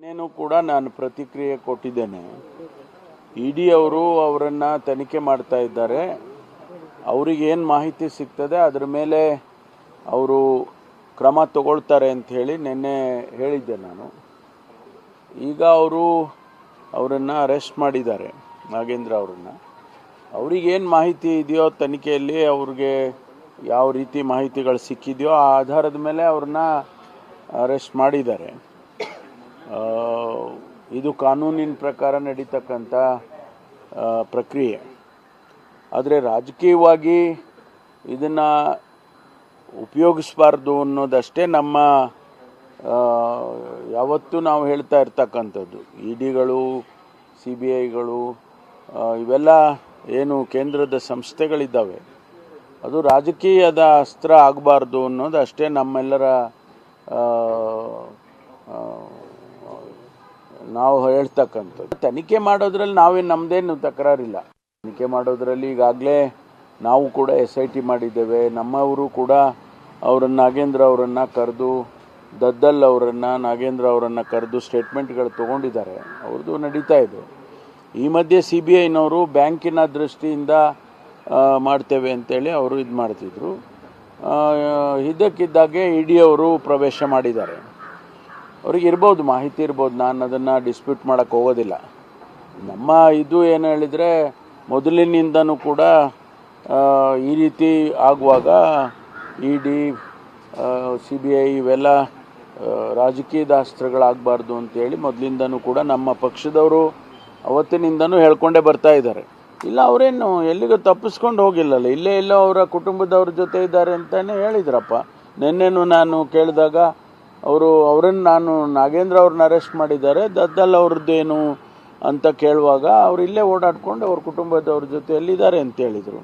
ಇನ್ನೇನು ಕೂಡ ನಾನು ಪ್ರತಿಕ್ರಿಯೆ ಕೊಟ್ಟಿದ್ದೇನೆ. ಇಡಿ ಅವರು ಅವರನ್ನು ತನಿಖೆ ಮಾಡ್ತಾ ಇದ್ದಾರೆ. ಅವ್ರಿಗೆ ಏನು ಮಾಹಿತಿ ಸಿಗ್ತದೆ ಅದ್ರ ಮೇಲೆ ಅವರು ಕ್ರಮ ತಗೊಳ್ತಾರೆ ಅಂತ ಹೇಳಿ ನಿನ್ನೆ ಹೇಳಿದ್ದೆ ನಾನು. ಈಗ ಅವರು ಅವರನ್ನು ಅರೆಸ್ಟ್ ಮಾಡಿದ್ದಾರೆ, ನಾಗೇಂದ್ರ ಅವರನ್ನು. ಅವ್ರಿಗೇನು ಮಾಹಿತಿ ಇದೆಯೋ ತನಿಖೆಯಲ್ಲಿ ಅವ್ರಿಗೆ ಯಾವ ರೀತಿ ಮಾಹಿತಿಗಳು ಸಿಕ್ಕಿದೆಯೋ ಆ ಆಧಾರದ ಮೇಲೆ ಅವ್ರನ್ನ ಅರೆಸ್ಟ್ ಮಾಡಿದ್ದಾರೆ. ಇದು ಕಾನೂನಿನ ಪ್ರಕಾರ ನಡೀತಕ್ಕಂಥ ಪ್ರಕ್ರಿಯೆ. ಆದರೆ ರಾಜಕೀಯವಾಗಿ ಇದನ್ನು ಉಪಯೋಗಿಸಬಾರ್ದು ಅನ್ನೋದಷ್ಟೇ ನಮ್ಮ ಯಾವತ್ತೂ ನಾವು ಹೇಳ್ತಾ ಇರ್ತಕ್ಕಂಥದ್ದು. ಇ ಡಿಗಳು ಸಿ ಬಿ ಐಗಳು ಇವೆಲ್ಲ ಏನು ಕೇಂದ್ರದ ಸಂಸ್ಥೆಗಳಿದ್ದಾವೆ. ಅದು ರಾಜಕೀಯದ ಅಸ್ತ್ರ ಆಗಬಾರ್ದು ಅನ್ನೋದು ಅಷ್ಟೇ ನಮ್ಮೆಲ್ಲರ ನಾವು ಹೇಳ್ತಕ್ಕಂಥದ್ದು. ತನಿಖೆ ಮಾಡೋದ್ರಲ್ಲಿ ನಾವೇನು ನಮ್ಮದೇನು ತಕರಾರಿಲ್ಲ. ತನಿಖೆ ಮಾಡೋದ್ರಲ್ಲಿ ಈಗಾಗಲೇ ನಾವು ಕೂಡ ಎಸ್ ಐ ಟಿ ಮಾಡಿದ್ದೇವೆ. ನಮ್ಮವರು ಕೂಡ ಅವರನ್ನು ನಾಗೇಂದ್ರ ಅವರನ್ನು ಕರೆದು, ದದ್ದಲ್ ಅವರನ್ನು ನಾಗೇಂದ್ರ ಅವರನ್ನು ಕರೆದು ಸ್ಟೇಟ್ಮೆಂಟ್ಗಳು ತೊಗೊಂಡಿದ್ದಾರೆ. ಅವ್ರದ್ದು ನಡೀತಾ ಇದೆ. ಈ ಮಧ್ಯೆ ಸಿ ಬಿ ಐನವರು ಬ್ಯಾಂಕಿನ ದೃಷ್ಟಿಯಿಂದ ಮಾಡ್ತೇವೆ ಅಂತೇಳಿ ಅವರು ಇದು ಮಾಡ್ತಿದ್ರು. ಇದಕ್ಕಿದ್ದಾಗೆ ಇ ಡಿ ಅವರು ಪ್ರವೇಶ ಮಾಡಿದ್ದಾರೆ. ಅವ್ರಿಗೆ ಇರ್ಬೋದು, ಮಾಹಿತಿ ಇರ್ಬೋದು. ನಾನು ಅದನ್ನು ಡಿಸ್ಪ್ಯೂಟ್ ಮಾಡೋಕ್ಕೆ ಹೋಗೋದಿಲ್ಲ. ನಮ್ಮ ಇದು ಏನು ಹೇಳಿದರೆ, ಮೊದಲಿನಿಂದನೂ ಕೂಡ ಈ ರೀತಿ ಆಗುವಾಗ E D C B I ಇವೆಲ್ಲ ರಾಜಕೀಯದ ಅಸ್ತ್ರಗಳಾಗಬಾರ್ದು ಅಂತೇಳಿ ಮೊದಲಿಂದನೂ ಕೂಡ ನಮ್ಮ ಪಕ್ಷದವರು ಅವತ್ತಿನಿಂದನೂ ಹೇಳ್ಕೊಂಡೇ ಬರ್ತಾ ಇದ್ದಾರೆ. ಇಲ್ಲ, ಅವರೇನು ಎಲ್ಲಿಗೂ ತಪ್ಪಿಸ್ಕೊಂಡು ಹೋಗಿಲ್ಲಲ್ಲ. ಇಲ್ಲೇ ಇಲ್ಲೋ ಅವರ ಕುಟುಂಬದವ್ರ ಜೊತೆ ಇದ್ದಾರೆ ಅಂತಲೇ ಹೇಳಿದ್ರಪ್ಪ. ನಿನ್ನೆನೂ ನಾನು ಕೇಳಿದಾಗ ಅವರು ಅವರನ್ನು ನಾನು ನಾಗೇಂದ್ರ ಅವ್ರನ್ನ ಅರೆಸ್ಟ್ ಮಾಡಿದ್ದಾರೆ. ದದ್ದಲ್ ಅವ್ರದ್ದೇನು ಅಂತ ಕೇಳುವಾಗ ಅವ್ರು ಇಲ್ಲೇ ಓಡಾಡ್ಕೊಂಡು ಅವ್ರ ಕುಟುಂಬದವ್ರ ಜೊತೆಯಲ್ಲಿದ್ದಾರೆ ಅಂತ ಹೇಳಿದರು.